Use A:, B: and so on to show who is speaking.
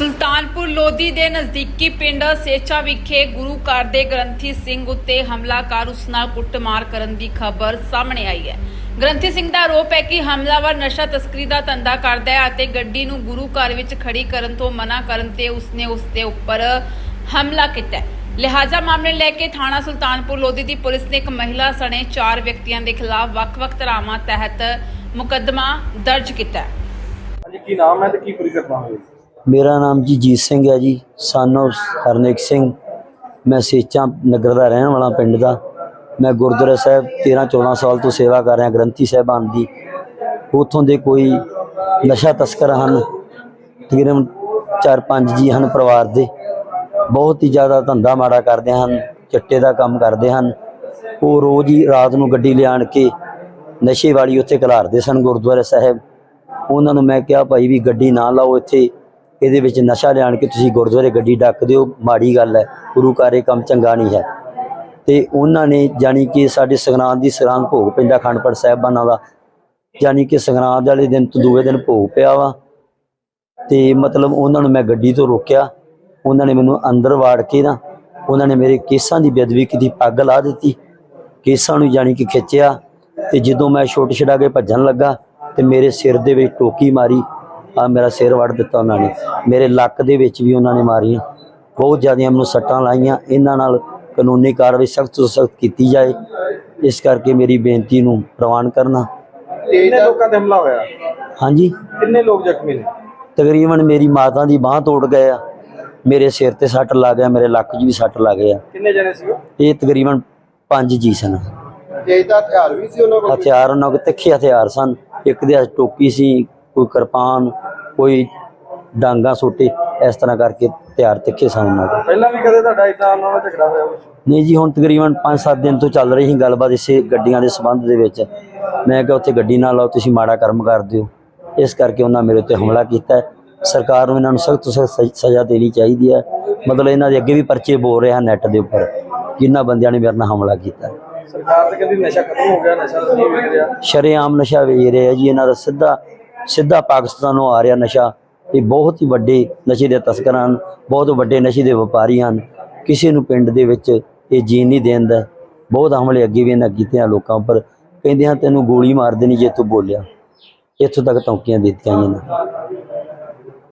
A: ਸੁਲਤਾਨਪੁਰ ਲੋਧੀ ਦੇ ਨਜ਼ਦੀਕੀ ਪਿੰਡ ਸੇਚਾ ਵਿਖੇ ਗੁਰੂ ਘਰ ਦੇ ਗ੍ਰੰਥੀ ਸਿੰਘ ਉੱਤੇ ਹਮਲਾ ਕਰ ਉਸ ਨਾਲ ਕੁੱਟਮਾਰ ਕਰਨ ਦੀ ਖਬਰ ਸਾਹਮਣੇ ਆਈ ਹੈ। ਗ੍ਰੰਥੀ ਸਿੰਘ ਦਾ ਆਰੋਪ ਹੈ ਕਿ ਹਮਲਾਵਰ ਨਸ਼ਾ ਤਸਕਰੀ ਦਾ ਧੰਦਾ ਕਰਦਾ ਹੈ ਅਤੇ ਗੱਡੀ ਨੂੰ ਗੁਰੂ ਘਰ ਵਿੱਚ ਖੜੀ ਕਰਨ ਤੋਂ ਮਨਾ ਕਰਨ ਤੇ ਉਸਨੇ ਉਸ ਦੇ ਉੱਪਰ ਹਮਲਾ ਕੀਤਾ ਹੈ। ਲਿਹਾਜ਼ਾ ਮਾਮਲੇ ਲੈ ਕੇ ਥਾਣਾ ਸੁਲਤਾਨਪੁਰ ਲੋਧੀ ਦੀ ਪੁਲਿਸ ਨੇ ਇੱਕ ਮਹਿਲਾ ਸਣੇ ਚਾਰ ਵਿਅਕਤੀਆਂ ਦੇ ਖਿਲਾਫ ਵੱਖ-ਵੱਖ ਧਾਰਾਵਾਂ ਤਹਿਤ ਮੁਕੱਦਮਾ ਦਰਜ ਕੀਤਾ ਹੈ।
B: ਹਾਂਜੀ, ਕੀ ਨਾਮ ਹੈ ਤੇ ਕੀ ਪੂਰੀ ਘਟਨਾ ਹੋਈ?
C: ਮੇਰਾ ਨਾਮ ਜੀ ਜੀਤ ਸਿੰਘ ਹੈ ਜੀ ਸਨ of ਹਰਨੇਕ ਸਿੰਘ। ਮੈਂ ਸੇਚਾਂ ਨਗਰ ਦਾ ਰਹਿਣ ਵਾਲਾ ਪਿੰਡ ਦਾ। ਮੈਂ ਗੁਰਦੁਆਰਾ ਸਾਹਿਬ 13 14 ਸਾਲ ਤੋਂ ਸੇਵਾ ਕਰ ਰਿਹਾ, ਗ੍ਰੰਥੀ ਸਾਹਿਬਾਨ ਦੀ। ਉਥੋਂ ਦੇ ਕੋਈ ਨਸ਼ਾ ਤਸਕਰ ਹਨ, ਤਕਰੀਬਨ 4-5 ਜੀ ਹਨ ਪਰਿਵਾਰ ਦੇ। ਬਹੁਤ ਹੀ ਜ਼ਿਆਦਾ ਧੰਦਾ ਮਾੜਾ ਕਰਦੇ ਹਨ, ਚਿੱਟੇ ਦਾ ਕੰਮ ਕਰਦੇ ਹਨ। ਉਹ ਰੋਜ਼ ਹੀ ਰਾਤ ਨੂੰ ਗੱਡੀ ਲਿਆਣ ਕੇ ਨਸ਼ੇ ਵਾਲੀ ਉੱਥੇ ਘਲਾਰਦੇ ਸਨ ਗੁਰਦੁਆਰਾ ਸਾਹਿਬ। ਉਹਨਾਂ ਨੂੰ ਮੈਂ ਕਿਹਾ, ਭਾਈ ਵੀ ਗੱਡੀ ਨਾ ਲਾਓ ਇੱਥੇ। ਇਹਦੇ ਵਿੱਚ ਨਸ਼ਾ ਲਿਆਣ ਕੇ ਤੁਸੀਂ ਗੁਰਦੁਆਰੇ ਗੱਡੀ ਡੱਕ ਦਿਓ, ਮਾੜੀ ਗੱਲ ਹੈ, ਗੁਰੂ ਘਰ ਇਹ ਕੰਮ ਚੰਗਾ ਨਹੀਂ ਹੈ। ਤੇ ਉਹਨਾਂ ਨੇ ਜਾਣੀ ਕਿ ਸਾਡੇ ਸੰਗਰਾਂਦ ਦੀ ਸੰਗਰਾਂਦ ਭੋਗ ਪੈਂਦਾ ਖੰਡਪੜ ਸਾਹਿਬਾਨਾਂ ਦਾ, ਜਾਣੀ ਕਿ ਸੰਗਰਾਂਦ ਵਾਲੇ ਦਿਨ ਤੋਂ ਦੂਏ ਦਿਨ ਭੋਗ ਪਿਆ ਵਾ। ਤੇ ਮਤਲਬ ਉਹਨਾਂ ਨੂੰ ਮੈਂ ਗੱਡੀ ਤੋਂ ਰੋਕਿਆ, ਉਹਨਾਂ ਨੇ ਮੈਨੂੰ ਅੰਦਰ ਵਾੜ ਕੇ ਨਾ, ਉਹਨਾਂ ਨੇ ਮੇਰੇ ਕੇਸਾਂ ਦੀ ਬੇਅਦਬੀ ਕੀਤੀ, ਪੱਗ ਲਾ ਦਿੱਤੀ, ਕੇਸਾਂ ਨੂੰ ਜਾਣੀ ਕਿ ਖਿੱਚਿਆ। ਤੇ ਜਦੋਂ ਮੈਂ ਛੋਟ ਛਡਾ ਕੇ ਭੱਜਣ ਲੱਗਾ ਤੇ ਮੇਰੇ ਸਿਰ ਦੇ ਵਿੱਚ ਟੋਕੀ ਮਾਰੀ ਆ ਮੇਰਾ ਸਿਰ ਵੜ ਦਿੱਤਾ ਉਹਨਾਂ ਨੇ। ਮੇਰੇ ਲੱਕ ਦੇ ਵਿੱਚ ਵੀ ਉਹਨਾਂ ਨੇ ਮਾਰੀਆਂ। ਬਹੁਤ ਜ਼ਿਆਦੀਆਂ ਮੈਨੂੰ ਸੱਟਾਂ ਲਾਈਆਂ। ਇਹਨਾਂ ਨਾਲ ਕਾਨੂੰਨੀ ਕਾਰਵਾਈ ਸਖਤ ਤੋਂ ਸਖਤ ਕੀਤੀ ਜਾਏ। ਇਸ ਕਰਕੇ ਮੇਰੀ ਬੇਨਤੀ ਨੂੰ ਪ੍ਰਵਾਨ ਕਰਨਾ।
B: ਕਿੰਨੇ ਲੋਕਾਂ ਤੇ ਹਮਲਾ ਹੋਇਆ?
C: ਹਾਂਜੀ।
B: ਕਿੰਨੇ ਲੋਕ ਜ਼ਖਮੀ ਨੇ?
C: ਤਕਰੀਬਨ ਮੇਰੀ ਮਾਤਾ ਦੀ ਬਾਹ ਤੋੜ ਗਏ ਆ। ਮੇਰੇ ਸਿਰ ਤੇ ਸੱਟ ਲੱਗ ਗਿਆ ਮੇਰੇ ਲੱਕ 'ਚ ਵੀ ਸੱਟ ਲੱਗ ਗਿਆ।
B: ਕਿੰਨੇ ਜਣੇ ਸੀ
C: ਇਹ ਤਕਰੀਬਨ ਪੰਜ ਜੀ ਸਨ।
B: ਤੇਜ ਦਾ ਹਥਿਆਰ ਵੀ ਸੀ ਉਹਨਾਂ
C: ਹਥਿਆਰ ਉਹਨਾਂ ਕੋਲ ਤਿੱਖੇ ਹਥਿਆਰ ਸਨ। ਇੱਕ ਦੇ ਹੱਥ ਟੋਕੀ ਸੀ ਕੋਈ ਕਿਰਪਾਨ ਕੋਈ ਡਾਂਗਾ ਸੋਟੇ ਇਸ ਤਰ੍ਹਾਂ ਕਰਕੇ ਹਥਿਆਰ ਤਿੱਖੇ ਸਨ
B: ਪਹਿਲਾਂ ਵੀ ਕਦੇ ਤੁਹਾਡਾ ਇਦਾਂ ਉਹਨਾਂ ਨਾਲ ਝਗੜਾ ਹੋਇਆ?
C: ਨਹੀਂ ਜੀ ਹੁਣ ਤਕਰੀਬਨ 5-7 ਦਿਨ ਤੋਂ ਚੱਲ ਰਹੀ ਸੀ ਗੱਲਬਾਤ ਇਸੇ ਗੱਡੀਆਂ ਦੇ ਸੰਬੰਧ ਦੇ ਵਿੱਚ ਮੈਂ ਕਿਹਾ ਉੱਥੇ ਗੱਡੀ ਨਾ ਲਾਓ ਤੁਸੀਂ ਮਾੜਾ ਕਰਮ ਕਰਦੇ ਹੋ ਇਸ ਕਰਕੇ ਉਹਨਾਂ ਮੇਰੇ ਉੱਤੇ ਹਮਲਾ ਕੀਤਾ। ਸਰਕਾਰ ਨੂੰ ਇਹਨਾਂ ਨੂੰ ਸਖਤ ਤੋਂ ਸਖਤ ਸਜ਼ਾ ਦੇਣੀ ਚਾਹੀਦੀ ਹੈ ਮਤਲਬ ਇਹਨਾਂ ਦੇ ਅੱਗੇ ਵੀ ਪਰਚੇ ਬੋਲ ਰਹੇ ਨੈੱਟ ਦੇ ਉੱਪਰ ਕਿੰਨਾ ਬੰਦਿਆਂ ਨੇ ਮੇਰੇ ਨਾਲ ਹਮਲਾ ਕੀਤਾ।
B: ਸਰਕਾਰ ਤੇ ਕਹਿੰਦੀ ਨਸ਼ਾ ਖਤਮ ਹੋ ਗਿਆ ਨਸ਼ਾ ਨਹੀਂ ਵਿਕ ਰਿਹਾ
C: ਸ਼ਰੇਆਮ ਨਸ਼ਾ ਵੇਚ ਰਿਹਾ ਜੀ ਇਹਨਾਂ ਦਾ ਸਿੱਧਾ ਸਿੱਧਾ ਪਾਕਿਸਤਾਨੋਂ ਆ ਰਿਹਾ ਨਸ਼ਾ, ਇਹ ਬਹੁਤ ਹੀ ਵੱਡੇ ਨਸ਼ੇ ਦੇ ਤਸਕਰ ਹਨ, ਬਹੁਤ ਵੱਡੇ ਨਸ਼ੇ ਦੇ ਵਪਾਰੀ ਹਨ। ਕਿਸੇ ਨੂੰ ਪਿੰਡ ਦੇ ਵਿੱਚ ਇਹ ਜੀਣ ਨਹੀਂ ਦਿੰਦਾ ਬਹੁਤ ਹਮਲੇ ਅੱਗੇ ਵੀ ਇਹਨਾਂ ਕੀਤੇ ਆ ਲੋਕਾਂ ਉੱਪਰ। ਕਹਿੰਦੇ ਹਨ ਤੈਨੂੰ ਗੋਲੀ ਮਾਰ ਦੇਣੀ ਜੇ ਤੂੰ ਬੋਲਿਆ। ਇੱਥੋਂ ਤੱਕ ਧਮਕੀਆਂ ਦਿੱਤੀਆਂ ਇਹਨਾਂ